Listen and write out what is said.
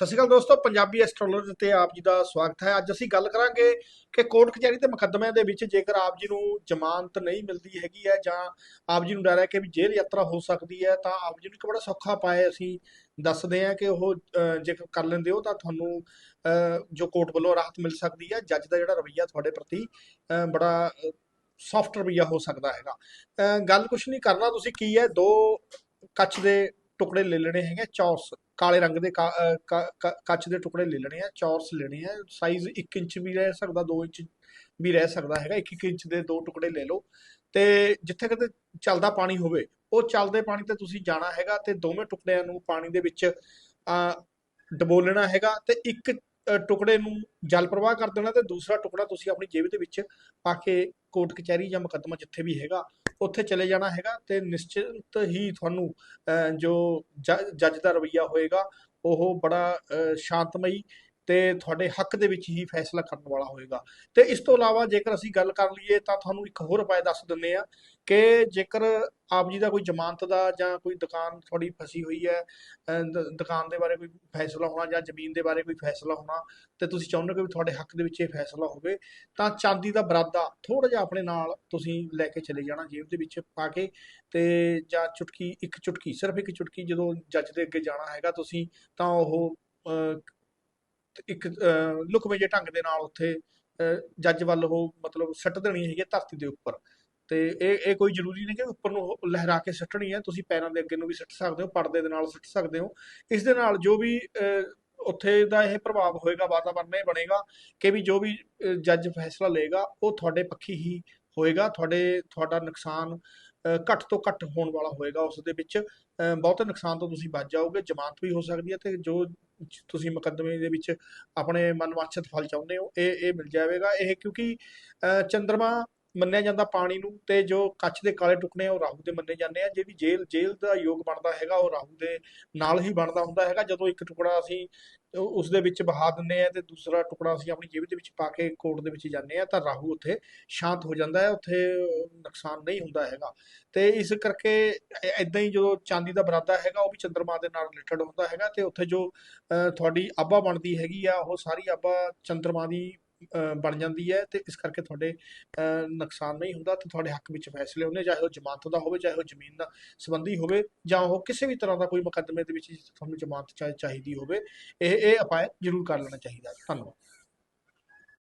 ਸਤਿ ਸ਼੍ਰੀ ਅਕਾਲ ਦੋਸਤੋ, ਪੰਜਾਬੀ ਐਸਟ੍ਰੋਲੋਜੀ ਤੇ ਆਪ ਜੀ ਦਾ ਸਵਾਗਤ ਹੈ। ਅੱਜ ਅਸੀਂ ਗੱਲ ਕਰਾਂਗੇ ਕਿ ਕੋਰਟ ਕਚਹਿਰੀ ਤੇ ਮੁਕੱਦਮਿਆਂ ਦੇ ਵਿੱਚ ਜੇਕਰ ਆਪ ਜੀ ਨੂੰ ਜ਼ਮਾਨਤ ਨਹੀਂ ਮਿਲਦੀ ਹੈਗੀ ਹੈ ਜਾਂ ਆਪ ਜੀ ਨੂੰ ਡਰ ਹੈ ਕਿ ਵੀ ਜੇਲ੍ਹ ਯਾਤਰਾ ਹੋ ਸਕਦੀ ਹੈ, ਤਾਂ ਆਪ ਜੀ ਨੂੰ ਇੱਕ ਬੜਾ ਸੌਖਾ ਪਾਏ ਅਸੀਂ ਦੱਸਦੇ ਹਾਂ ਕਿ ਉਹ ਜੇਕਰ ਕਰ ਲੈਂਦੇ ਹੋ ਤਾਂ ਤੁਹਾਨੂੰ ਜੋ ਕੋਰਟ ਵੱਲੋਂ ਰਾਹਤ ਮਿਲ ਸਕਦੀ ਹੈ। ਜੱਜ ਦਾ ਜਿਹੜਾ ਰਵੱਈਆ ਤੁਹਾਡੇ ਪ੍ਰਤੀ ਬੜਾ ਸੌਫਟ ਰਵੱਈਆ ਹੋ ਸਕਦਾ ਹੈਗਾ। ਗੱਲ ਕੁਛ ਨਹੀਂ ਕਰਨਾ, ਤੁਸੀਂ ਕੀ ਹੈ, ਦੋ ਕੱਚ ਦੇ ਟੁਕੜੇ ਲੈ ਲੈਣੇ ਹੈਗੇ ਚੌਰਸ, ਕਾਲੇ ਰੰਗ ਦੇ ਕਾ- ਕ- ਕੱਚ ਦੇ ਟੁਕੜੇ ਲੈ ਲੈਣੇ ਆ, ਚੌਰਸ ਲੈਣੇ ਆ ਸਾਈਜ਼ 1 ਇੰਚ ਵੀ ਰਹਿ ਸਕਦਾ 2 ਇੰਚ ਵੀ ਰਹਿ ਸਕਦਾ ਹੈਗਾ 1 ਇੰਚ ਦੇ ਦੋ ਟੁਕੜੇ ਲੈ ਲਓ। ਤੇ ਜਿੱਥੇ ਕਿਤੇ ਚੱਲਦਾ ਪਾਣੀ ਹੋਵੇ, ਉਹ ਚੱਲਦੇ ਪਾਣੀ ਤੇ ਤੁਸੀਂ ਜਾਣਾ ਹੈਗਾ ਤੇ ਦੋਵੇਂ ਟੁਕੜਿਆਂ ਨੂੰ ਪਾਣੀ ਦੇ ਵਿੱਚ ਆ ਡਬੋਲਣਾ ਹੈਗਾ ਤੇ ਇੱਕ ਟੁਕੜੇ ਨੂੰ ਜਲ ਪ੍ਰਵਾਹ ਕਰ ਦੇਣਾ ਤੇ ਦੂਸਰਾ ਟੁਕੜਾ ਤੁਸੀਂ ਆਪਣੀ ਜੇਬ ਦੇ ਵਿੱਚ ਪਾ ਕੇ ਕੋਰਟ ਕਚਹਿਰੀ ਜਾਂ ਮੁਕੱਦਮਾ ਜਿੱਥੇ ਵੀ ਹੈਗਾ ਉੱਥੇ ਚਲੇ ਜਾਣਾ ਹੈਗਾ ਤੇ ਨਿਸ਼ਚਿਤ ਹੀ ਤੁਹਾਨੂੰ ਅ, ਜੋ ਜ- ਜੱਜ ਦਾ ਰਵੱਈਆ ਹੋਏਗਾ ਉਹ ਬੜਾ ਅ, ਸ਼ਾਂਤਮਈ ਤੇ ਤੁਹਾਡੇ ਹੱਕ ਦੇ ਵਿੱਚ ਹੀ ਫੈਸਲਾ ਕਰਨ ਵਾਲਾ ਹੋਏਗਾ। ਤੇ ਇਸ ਤੋਂ ਇਲਾਵਾ ਜੇਕਰ ਅਸੀਂ ਗੱਲ ਕਰ ਲਈਏ ਤਾਂ ਤੁਹਾਨੂੰ ਇੱਕ ਹੋਰ ਉਪਾਅ ਦੱਸ ਦਿੰਦੇ ਆ ਕਿ ਜੇਕਰ ਆਪ ਜੀ ਦਾ ਕੋਈ ਜ਼ਮਾਨਤ ਦਾ ਜਾਂ ਕੋਈ ਦੁਕਾਨ ਤੁਹਾਡੀ ਫਸੀ ਹੋਈ ਹੈ ਦੁਕਾਨ ਦੇ ਬਾਰੇ ਕੋਈ ਫੈਸਲਾ ਹੋਣਾ ਜਾਂ ਜ਼ਮੀਨ ਦੇ ਬਾਰੇ ਕੋਈ ਫੈਸਲਾ ਹੋਣਾ ਤੇ ਤੁਸੀਂ ਚਾਹੁੰਦੇ ਹੋ ਕਿ ਵੀ ਤੁਹਾਡੇ ਹੱਕ ਦੇ ਵਿੱਚ ਇਹ ਫੈਸਲਾ ਹੋਵੇ, ਤਾਂ ਚਾਂਦੀ ਦਾ ਬਰਾਦਾ ਥੋੜਾ ਜਿਹਾ ਆਪਣੇ ਨਾਲ ਤੁਸੀਂ ਲੈ ਕੇ ਚਲੇ ਜਾਣਾ ਜੇਬ ਦੇ ਵਿੱਚ ਪਾ ਕੇ ਤੇ ਜਾਂ ਚੁਟਕੀ, ਇੱਕ ਚੁਟਕੀ, ਸਿਰਫ ਇੱਕ ਚੁਟਕੀ ਜਦੋਂ ਜੱਜ ਦੇ ਅੱਗੇ ਜਾਣਾ ਹੈਗਾ ਤੁਸੀਂ ਤਾਂ ਉਹ ਇੱਕ ਅਹ, ਲੁਕਵੇਂ ਜਿਹੇ ਢੰਗ ਦੇ ਨਾਲ ਉੱਥੇ ਅਹ, ਜੱਜ ਵੱਲ ਉਹ ਮਤਲਬ ਸੱਟ ਦੇਣੀ ਹੈਗੀ ਧਰਤੀ ਦੇ ਉੱਪਰ। ਤੇ ਇਹ ਇਹ ਕੋਈ ਜ਼ਰੂਰੀ ਨਹੀਂ ਕਿ ਉੱਪਰ ਨੂੰ ਲਹਿਰਾ ਕੇ ਸੱਟਣੀ ਹੈ। ਤੁਸੀਂ ਪੈਰਾਂ ਦੇ ਅੱਗੇ ਨੂੰ ਵੀ ਸੱਟ ਸਕਦੇ ਹੋ ਪਰਦੇ ਦੇ ਨਾਲ ਸੱਟ ਸਕਦੇ ਹੋ। ਇਸ ਦੇ ਨਾਲ ਜੋ ਵੀ ਅਹ, ਉੱਥੇ ਦਾ ਇਹ ਪ੍ਰਭਾਵ ਹੋਏਗਾ ਵਾਤਾਵਰਨ ਇਹ ਬਣੇਗਾ ਕਿ ਵੀ ਜੋ ਵੀ ਜੱਜ ਫੈਸਲਾ ਲਏਗਾ ਉਹ ਤੁਹਾਡੇ ਪੱਖੀ ਹੀ ਹੋਏਗਾ। ਤੁਹਾਡੇ ਤੁਹਾਡਾ ਨੁਕਸਾਨ ਘੱਟ ਤੋਂ ਘੱਟ ਹੋਣ ਵਾਲਾ ਹੋਏਗਾ ਉਸ ਦੇ ਵਿੱਚ। ਅਹ, ਬਹੁਤੇ ਨੁਕਸਾਨ ਤੋਂ ਤੁਸੀਂ ਬਚ ਜਾਓਗੇ ਜ਼ਮਾਨਤ ਵੀ ਹੋ ਸਕਦੀ ਹੈ ਤੇ ਜੋ ਤੁਸੀਂ ਮੁਕੱਦਮੇ ਦੇ ਵਿੱਚ ਆਪਣੇ ਮਨਵਾਂਛਿਤ ਫਲ ਚਾਹੁੰਦੇ ਹੋ ਇਹ ਇਹ ਮਿਲ ਜਾਵੇਗਾ। ਇਹ ਕਿਉਂਕਿ ਅਹ, ਚੰਦਰਮਾ ਮੰਨਿਆ ਜਾਂਦਾ ਪਾਣੀ ਨੂੰ ਤੇ ਜੋ ਕੱਚ ਦੇ ਕਾਲੇ ਟੁਕੜੇ ਆ, ਉਹ ਰਾਹੂ ਦੇ ਮੰਨੇ ਜਾਂਦੇ ਆ। ਜਿਹੜੀ ਜੇਲ੍ਹ ਜੇਲ੍ਹ ਦਾ ਯੋਗ ਬਣਦਾ ਹੈਗਾ, ਉਹ ਰਾਹੂ ਦੇ ਨਾਲ ਹੀ ਬਣਦਾ ਹੁੰਦਾ ਹੈਗਾ। ਜਦੋਂ ਇੱਕ ਟੁਕੜਾ ਅਸੀਂ ਉਹ- ਉਸ ਦੇ ਵਿੱਚ ਬਹਾ ਦਿੰਦੇ ਆ ਤੇ ਦੂਸਰਾ ਟੁਕੜਾ ਅਸੀਂ ਆਪਣੀ ਜੇਬ ਦੇ ਵਿੱਚ ਪਾ ਕੇ ਕੋਰਟ ਦੇ ਵਿੱਚ ਜਾਂਦੇ ਆ, ਤਾਂ ਰਾਹੂ ਉੱਥੇ ਸ਼ਾਂਤ ਹੋ ਜਾਂਦਾ ਹੈ, ਉੱਥੇ ਨੁਕਸਾਨ ਨਹੀਂ ਹੁੰਦਾ ਹੈਗਾ। ਤੇ ਇਸ ਕਰਕੇ ਇਦਾਂ ਹੀ ਜਦੋਂ ਚਾਂਦੀ ਦਾ ਬਰਾਦਾ ਹੈਗਾ, ਉਹ ਵੀ ਚੰਦਰਮਾ ਦੇ ਨਾਲ ਰਿਲੇਟਡ ਹੁੰਦਾ ਹੈਗਾ ਤੇ ਉੱਥੇ ਜੋ ਤੁਹਾਡੀ ਆਬਾ ਬਣਦੀ ਹੈਗੀ ਆ, ਉਹ ਸਾਰੀ ਆਬਾ ਚੰਦਰਮਾ ਦੀ ਬਣ ਜਾਂਦੀ ਹੈ ਤੇ ਇਸ ਕਰਕੇ ਤੁਹਾਡੇ ਅਹ, ਨੁਕਸਾਨ ਨਹੀਂ ਹੁੰਦਾ ਤੇ ਤੁਹਾਡੇ ਹੱਕ ਵਿੱਚ ਫੈਸਲੇ ਹੁੰਦੇ ਚਾਹੇ ਉਹ ਜ਼ਮਾਨਤ ਦਾ ਹੋਵੇ ਚਾਹੇ ਉਹ ਜ਼ਮੀਨ ਦਾ ਸੰਬੰਧੀ ਹੋਵੇ ਜਾਂ ਉਹ ਕਿਸੇ ਵੀ ਤਰ੍ਹਾਂ ਦਾ ਕੋਈ ਮੁਕੱਦਮੇ ਦੇ ਵਿੱਚ ਤੁਹਾਨੂੰ ਜ਼ਮਾਨਤ ਚਾਹੀ- ਚਾਹੀਦੀ ਹੋਵੇ ਇਹ ਇਹ ਉਪਾਅ ਜ਼ਰੂਰ ਕਰ ਲੈਣਾ ਚਾਹੀਦਾ। ਹੈ ਧੰਨਵਾਦ।